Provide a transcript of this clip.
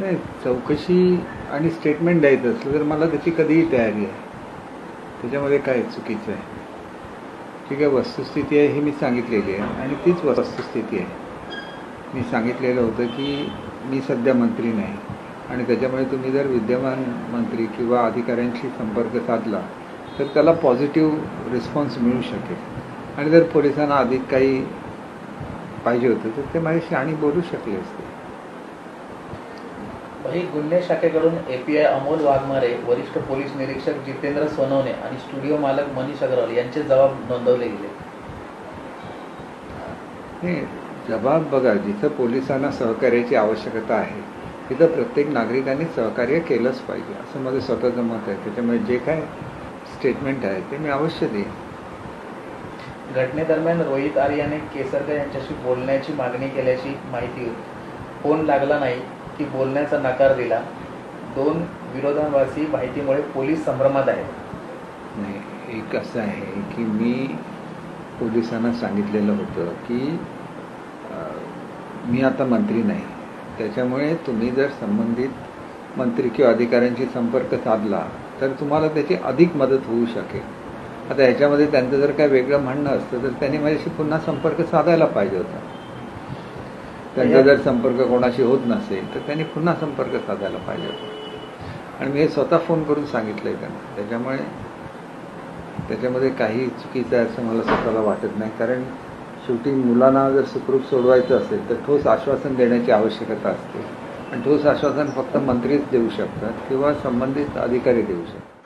नाही चौकशी आणि स्टेटमेंट द्यायचं असलं तर मला त्याची कधीही तयारी आहे. त्याच्यामध्ये काय चुकीचं आहे? ठीक आहे वस्तुस्थिती आहे ही मी सांगितलेली आहे आणि तीच वस्तुस्थिती आहे. मी सांगितलेलं होतं की मी सध्या मंत्री नाही आणि त्याच्यामुळे तुम्ही जर विद्यमान मंत्री किंवा अधिकाऱ्यांशी संपर्क साधला तर त्याला पॉझिटिव्ह रिस्पॉन्स मिळू शकेल. आणि जर पोलिसांना अधिक काही पाहिजे होतं तर ते माझ्याशी आणि बोलू शकले असते. ही गुन्हे शाखेकडून एपीआय अमोल वाघमारे वरिष्ठ पोलीस निरीक्षक जितेंद्र सोनवणे आणि स्टुडिओ मालक मनीष अग्रवाल यांचे जबाब नोंदवले गेले. हे जबाब बघा जिथं पोलिसांना सहकार्याची आवश्यकता आहे तिथं प्रत्येक नागरिकांनी सहकार्य केलंच पाहिजे असं माझं स्वतःचं मत आहे. त्याच्यामुळे जे काय स्टेटमेंट आहे ते मी अवश्य देईन. घटनेदरम्यान रोहित आर्याने केसरकर यांच्याशी बोलण्याची मागणी केल्याची माहिती होती. फोन लागला नाही की बोलण्याचा नकार दिला दोन विरोधाभासी माहितीमुळे पोलीस संभ्रमात आहेत. नाही एक असं आहे की मी पोलिसांना सांगितलेलं होतं की मी आता मंत्री नाही. त्याच्यामुळे तुम्ही जर संबंधित मंत्री किंवा अधिकाऱ्यांशी संपर्क साधला तर तुम्हाला त्याची अधिक मदत होऊ शकेल. आता ह्याच्यामध्ये त्यांचं जर काय वेगळं म्हणणं असतं तर त्यांनी माझ्याशी पुन्हा संपर्क साधायला पाहिजे होता. त्यांचा जर संपर्क कोणाशी होत नसेल तर त्यांनी पुन्हा संपर्क साधायला पाहिजे होता. आणि मी हे स्वतः फोन करून सांगितलं आहे त्यांना. त्याच्यामुळे त्याच्यामध्ये काही चुकीचं आहे असं मला स्वतःला वाटत नाही. कारण शेवटी मुलांना जर सुखरूप सोडवायचं असेल तर ठोस आश्वासन देण्याची आवश्यकता असते. आणि ठोस आश्वासन फक्त मंत्रीच देऊ शकतात किंवा संबंधित अधिकारी देऊ शकतात.